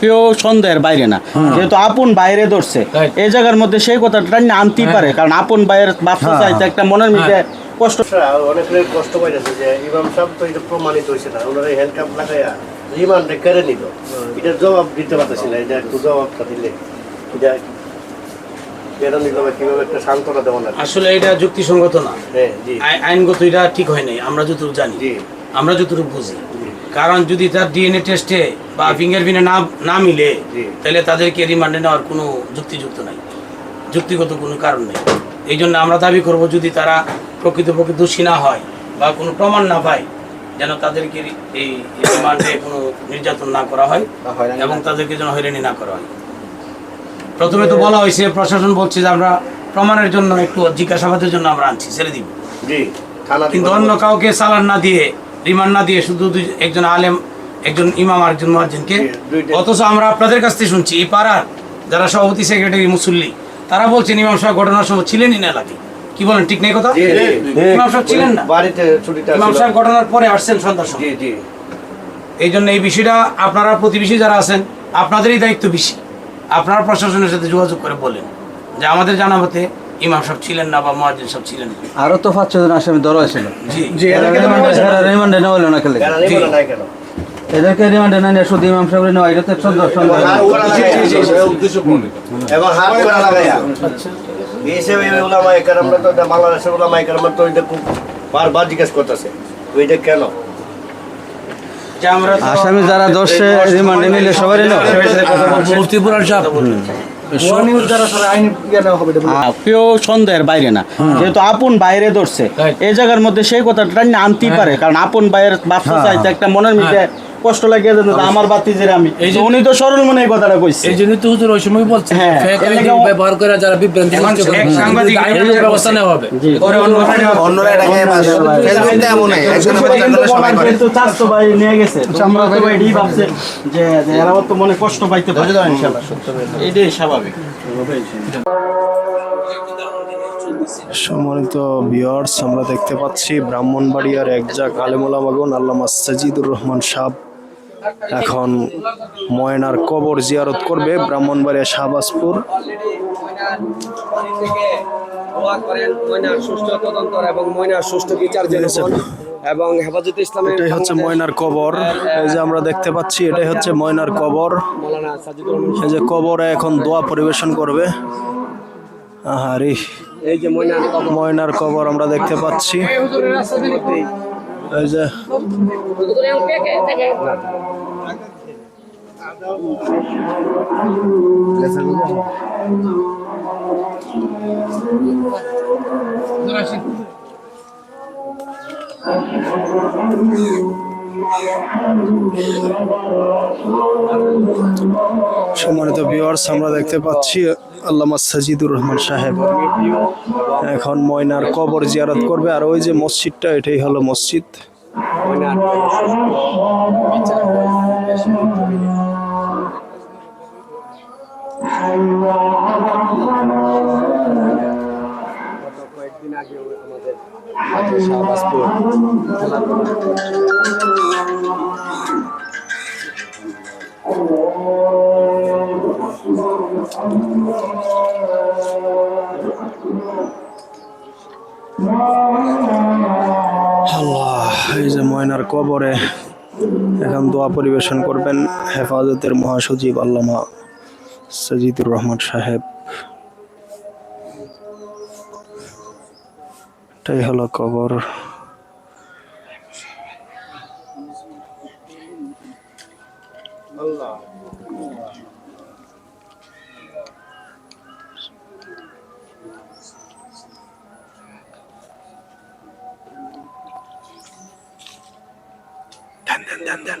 কেউ সন্দেহের বাইরে না। যেহেতু আপন বাইরে ধরছে. এই জায়গার মধ্যে সেই কথাটা না আনতেই পারে কারণ আপন বাইরের বাচ্চা চাইতে একটা মনের মধ্যে কষ্ট অনেকের কষ্ট পাইতেছে যে ইমাম সাহেব তো এটা প্রমাণিত হয়েছে না। ওনারা হ্যান্ডকাপ লাগাইয়া রিমান্ডে কেড়ে নিল। এটার জবাব দিতে পারতেছি না এটা একটু জবাবটা দিলে। এটা আসলে এটা যুক্তিসঙ্গত না। হ্যাঁ আই- আইনগত এটা ঠিক হয় নাই আমরা যতটুকু জানি। জি। আমরা যতটুকু বুঝি। কারণ যদি তার ডিএনএ টেস্টে বা ফিঙ্গারপ্রিন্টে না না মিলে। তাহলে তাদেরকে রিমান্ডে নেওয়ার কোনো যুক্তিযুক্ত নাই? যুক্তিগত কোনো কারণ নেই। এই জন্য আমরা দাবি করব যদি তারা প্রকৃতপক্ষে দোষী না হয় বা কোনো প্রমাণ না পায় যেন তাদেরকে এই রিমান্ডে কোনো নির্যাতন না করা হয় এবং তাদেরকে যেন হয়রানি না করা হয়। প্রথমে তো বলা হয়েছে প্রশাসন বলছে যে আমরা প্রমাণের জন্য একটু জিজ্ঞাসাবাদের জন্য আমরা আনছি ছেড়ে দিব। কিন্তু অন্য কাউকে চালান না দিয়ে রিমান্ড না দিয়ে শুধু একজন আলেম একজন ইমাম আর একজন দুইটা। অথচ আমরা আপনাদের কাছ থেকে শুনছি এই পাড়ার যারা সভাপতি সেক্রেটারি মুসল্লি তারা বলছেন ইমাম সাহেব ঘটনার সময় ছিলেনই না এলাকায়। কি বলেন ঠিক নেই কথা। ইমাম সাহেব ছিলেন না? বাড়িতে ইমাম সাহেব ঘটনার পরে আসছেন সন্ধ্যার সময়। জি জি। এই জন্য এই বিষয়টা আপনারা প্রতিবেশী যারা আছেন আপনাদেরই দায়িত্ব বেশি। আপনারা প্রশাসনের সাথে যোগাযোগ করে বলেন। যে আমাদের জানা মতে ইমাম সাহেব ছিলেন না বা সাহেব ছিলেন আরও তো পাঁচ ছজন আসামি ধরা হয়েছিল জি রিমান্ডে নেওয়া হলো না খেলে এদেরকে রিমান্ডে না নিয়ে শুধু ইমাম সাহেব নেওয়া এটা তো সন্দেহ সন্দেহ। এবং হাত করা লাগাইয়া এই হিসেবে ওলামা একরামরা তো বাংলাদেশের ওলামা একরামরা তো এটা খুব বারবার জিজ্ঞেস করতেছে কেন তো- আসামি যারা ধরছে রিমান্ডে নিলে সবারই নেওয়া আহ, কেউ সন্দেহের বাইরে না। যেহেতু আপন বাইরে ধরছে। এই জায়গার মধ্যে সেই কথাটা আনতেই পারে কারণ আপন বাইরের বাচ্চা চাইতে একটা মনের মধ্যে কষ্ট লাগিয়ে দেন আমার বাতি যে আমি। উনি তো সরল মনে এই কথাটা কইছে। এই জন্য তো হুজুর ওই সময় বলছে হ্যাঁ, ব্যবহার করে যারা বিভ্রান্তি ব্যবস্থা নেওয়া হবে। পরে অন্য অন্যরা এটাকে এমন কিন্তু চারশো ভাই নিয়ে গেছে। আমরা তো এটাই ভাবছে যে যে এরা তো মনে কষ্ট পাইতে পারে। ইনশাআল্লাহ এটাই স্বাভাবিক। সম্মানিত ভিউয়ার্স আমরা দেখতে পাচ্ছি ব্রাহ্মণবাড়িয়ার একজাক আলেমুলামাগুন আল্লামা সাজিদুর রহমান সাহ এখন ময়নার কবর জিয়ারত করবে ব্রাহ্মণবাড়িয়া শাহবাজপুর। এবং ময়নার সুষ্ঠু বিচার এবং হেফাজতে ইসলামের এটাই হচ্ছে ময়নার কবর। এই যে আমরা দেখতে পাচ্ছি এটাই হচ্ছে ময়নার কবর। এই যে কবরে এখন দোয়া পরিবেশন করবে। আহারি এই যে ময়নার কবর আমরা দেখতে পাচ্ছি। এই যে সম্মানিত ভিউয়ার্স আমরা দেখতে পাচ্ছি আল্লামা সাজিদুর রহমান সাহেব। এখন ময়নার কবর জিয়ারত করবে। আর ওই যে মসজিদটা, এটাই হলো মসজিদ। ময়নার সুষ্ঠু বিচার গত কয়েকদিন আগে আল্লাহ, এই যে ময়নার কবরে এখন দোয়া পরিবেশন করবেন হেফাজতের মহাসচিব আল্লামা সাজিদুর রহমান সাহেব। এটাই হলো কবর Dan, dan, dan.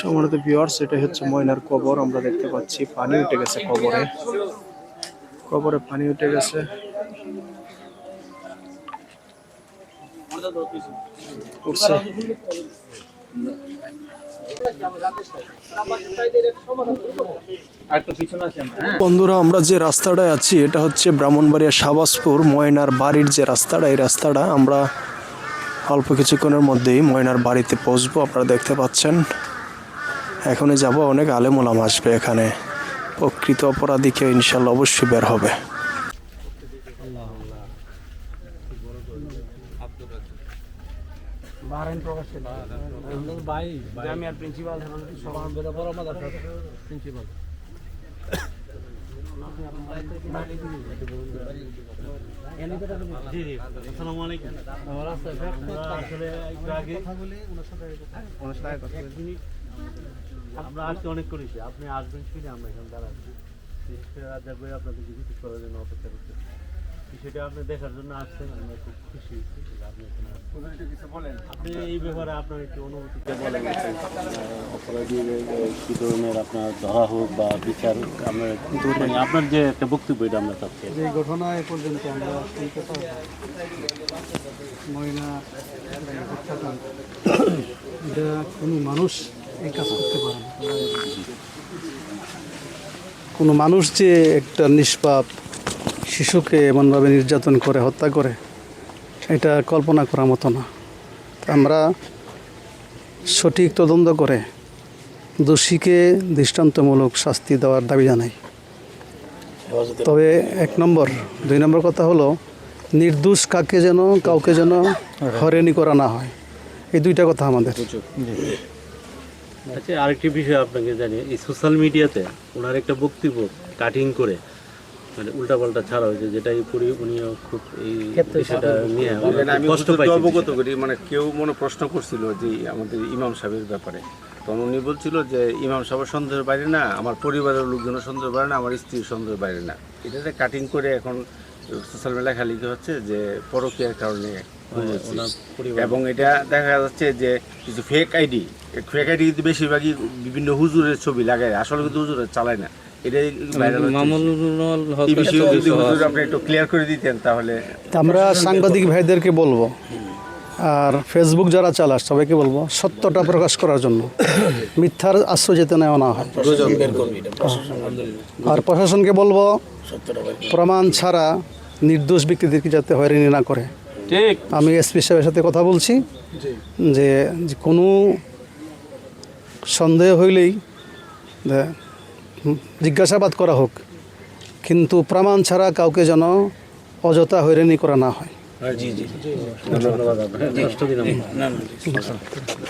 সম্মানিত ভিউয়ার্স এটা হচ্ছে ময়নার কবর। আমরা দেখতে পাচ্ছি, পানি উঠে গেছে কবরে। কবরে পানি উঠে গেছে। উঠছে। বন্ধুরা, আমরা যে রাস্তাটায় আছি, এটা হচ্ছে ব্রাহ্মণবাড়িয়া শাবাসপুর, ময়নার বাড়ির যে রাস্তাটা, এই রাস্তাটা আমরা অল্প কিছুক্ষণের মধ্যেই ময়নার বাড়িতে পৌঁছবো, আপনারা দেখতে পাচ্ছেন। এখনই যাব, অনেক আলেমুলাম আসবে এখানে। প্রকৃত অপরাধীকে ইনশাল্লাহ অবশ্যই বের হবে। আমরা আজকে অনেক করেছি। আপনি আসবেন শুনে আমরা এখানে দাঁড়াচ্ছি। রাজা করে আপনাদেরকে কিছু করার জন্য অপেক্ষা করতে বিষয়টা আপনি দেখার জন্য আসছেন আমরা খুব খুশি। আপনি আপনি এই ব্যাপারে আপনার একটু অনুভূতি বলেন অপরাধী কি? ধরনের আপনার ধরা হোক বা বিচার আমরা আপনার যে একটা বক্তব্য এটা আমরা চাচ্ছি যে ঘটনা এ পর্যন্ত আমরা শুনতে পাই ময়না হত্যাকাণ্ড। এটা কোনো মানুষ এই কাজ করতে পারে না। কোনো মানুষ যে একটা নিষ্পাপ শিশুকে এমনভাবে নির্যাতন করে, হত্যা করে, এটা কল্পনা করার মতো না। আমরা সঠিক তদন্ত করে দোষীকে দৃষ্টান্তমূলক শাস্তি দেওয়ার দাবি জানাই। তবে এক নম্বর, দুই নম্বর কথা হলো, নির্দোষ কাকে যেন, কাউকে যেন হরেনি করা না হয়। এই দুইটা কথা আমাদের। আচ্ছা আরেকটি বিষয় আপনাকে জানি এই সোশ্যাল মিডিয়াতে ওনার একটা বক্তব্য কাটিং করে মানে উল্টাপাল্টা ছাড়া হয়েছে যেটা এই পরি উনিও খুব এই বিষয়টা নিয়ে আমি কষ্ট অবগত করি মানে কেউ মনে প্রশ্ন করছিল যে আমাদের ইমাম সাহেবের ব্যাপারে। তখন উনি বলছিল যে ইমাম সাহেবের সন্দেহের বাইরে না আমার পরিবারের লোকজনের সন্দেহের বাইরে না আমার স্ত্রীর সন্দেহের বাইরে না। এটাতে কাটিং করে এখন সোশ্যাল মিডিয়া লেখালেখি হচ্ছে যে পরকীয়ার কারণে এবং এটা দেখা যাচ্ছে যে কিছু ফেক আইডি ফেক আইডি কিন্তু বেশিরভাগই বিভিন্ন হুজুরের ছবি লাগায় আসলে কিন্তু হুজুরের চালায় না। এটাই ভাইরাল এই বিষয়ে যদি হুজুর আপনি একটু ক্লিয়ার করে দিতেন তাহলে। তা আমরা সাংবাদিক ভাইদেরকে বলব। আর ফেসবুক যারা চালাস সবাইকে বলব সত্যটা প্রকাশ করার জন্য। মিথ্যার আশ্রয় যেতে নেওয়া না হয়। আর প্রশাসনকে বলব প্রমাণ ছাড়া নির্দোষ ব্যক্তিদেরকে যাতে হয়রানি না করে। আমি এসপি সাহেবের সাথে কথা বলছি যে যে কোনো সন্দেহ হইলেই জিজ্ঞাসাবাদ করা হোক কিন্তু প্রমাণ ছাড়া কাউকে যেন অযথা হয়রানি করা না হয়। জি জি। দিলাম